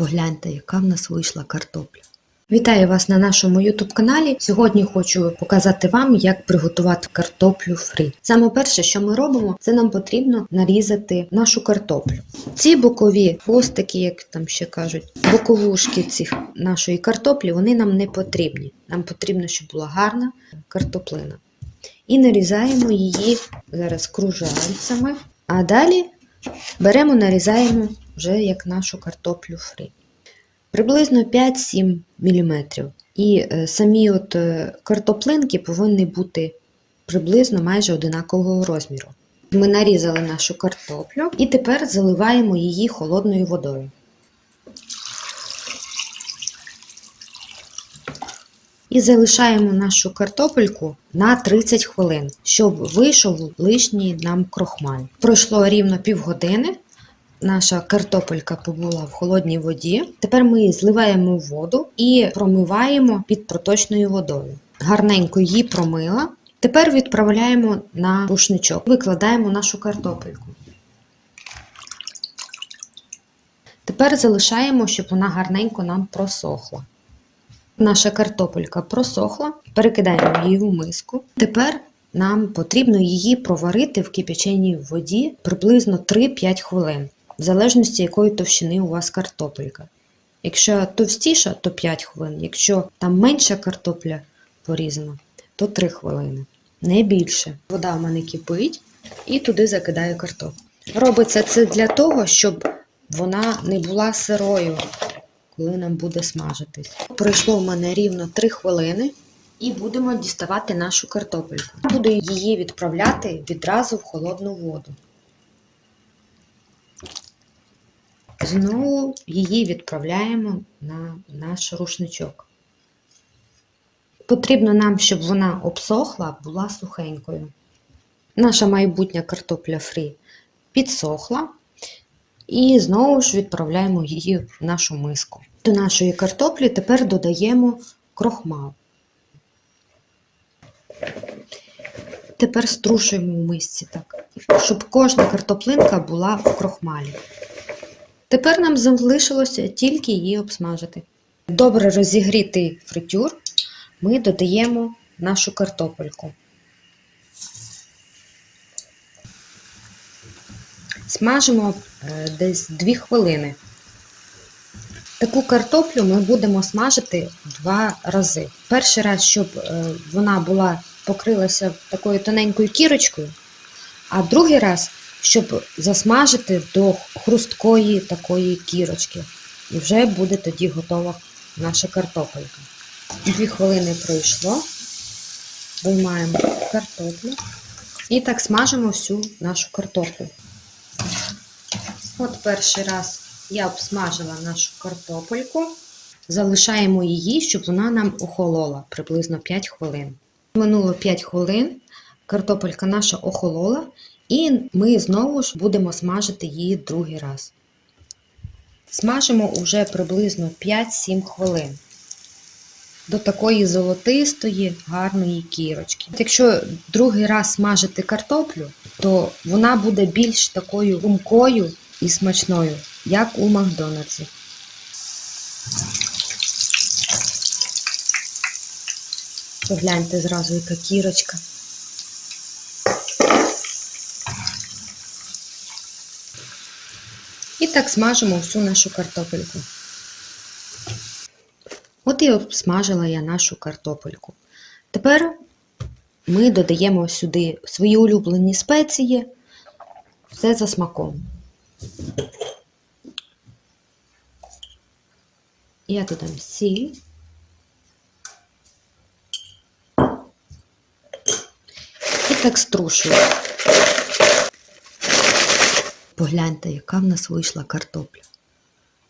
Погляньте, яка в нас вийшла картопля. Вітаю вас на нашому YouTube каналі. Сьогодні хочу показати вам, як приготувати картоплю фрі. Саме перше, що ми робимо, це нам потрібно нарізати нашу картоплю. Ці бокові хвостики, як там ще кажуть, боковушки цих нашої картоплі, вони нам не потрібні. Нам потрібно, щоб була гарна картоплина. І нарізаємо її зараз кружальцями, а далі беремо, нарізаємо вже як нашу картоплю фрі. Приблизно 5-7 мм. І е, самі от е, картоплинки повинні бути приблизно майже одинакового розміру. Ми нарізали нашу картоплю і тепер заливаємо її холодною водою. І залишаємо нашу картопельку на 30 хвилин, щоб вийшов лишній нам крохмаль. Пройшло рівно півгодини. Наша картопелька побула в холодній воді. Тепер ми її зливаємо в воду і промиваємо під проточною водою. Гарненько її промила. Тепер відправляємо на рушничок, викладаємо нашу картопельку. Тепер залишаємо, щоб вона гарненько нам просохла. Наша картопелька просохла, перекидаємо її в миску. Тепер нам потрібно її проварити в кипяченій воді приблизно 3-5 хвилин, в залежності якої товщини у вас картопелька. Якщо товстіша, то 5 хвилин. Якщо там менша картопля порізана, то 3 хвилини. Не більше. Вода в мене кипить і туди закидаю картоплю. Робиться це для того, щоб вона не була сирою, коли нам буде смажитись. Пройшло в мене рівно 3 хвилини. І будемо діставати нашу картопельку. Буду її відправляти відразу в холодну воду. Знову її відправляємо на наш рушничок. Потрібно нам, щоб вона обсохла, була сухенькою. Наша майбутня картопля фрі підсохла. І знову ж відправляємо її в нашу миску. До нашої картоплі тепер додаємо крохмал. Тепер струшуємо в мисці так, щоб кожна картоплинка була в крохмалі. Тепер нам залишилося тільки її обсмажити. Добре розігрітий фритюр ми додаємо нашу картопельку. Смажимо е, десь 2 хвилини. Таку картоплю ми будемо смажити два рази. Перший раз, щоб е, вона була покрилася такою тоненькою кірочкою, а другий раз, щоб засмажити до хрусткої такої кірочки. І вже буде тоді готова наша картопелька. Дві хвилини пройшло. Виймаємо картоплю і так смажимо всю нашу картоплю. От перший раз я обсмажила нашу картопельку. Залишаємо її, щоб вона нам охолола приблизно 5 хвилин. Минуло 5 хвилин, картопелька наша охолола, і ми знову ж будемо смажити її другий раз. Смажимо уже приблизно 5-7 хвилин. До такої золотистої, гарної кірочки. Якщо другий раз смажити картоплю, то вона буде більш такою гумкою і смачною, як у Макдональдсі. Погляньте зразу, яка кірочка. І так смажимо всю нашу картопельку. От і обсмажила я нашу картопельку. Тепер ми додаємо сюди свої улюблені спеції, все за смаком. Я додам сіль. І так струшую. Погляньте, яка в нас вийшла картопля.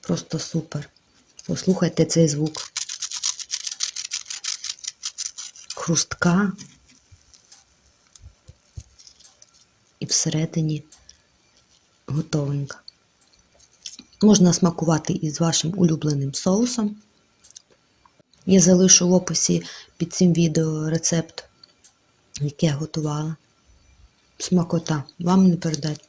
Просто супер. Послухайте цей звук. Хрустка. І всередині готовенька. Можна смакувати із вашим улюбленим соусом. Я залишу в описі під цим відео рецепт, який я готувала. Смакота, вам не передать.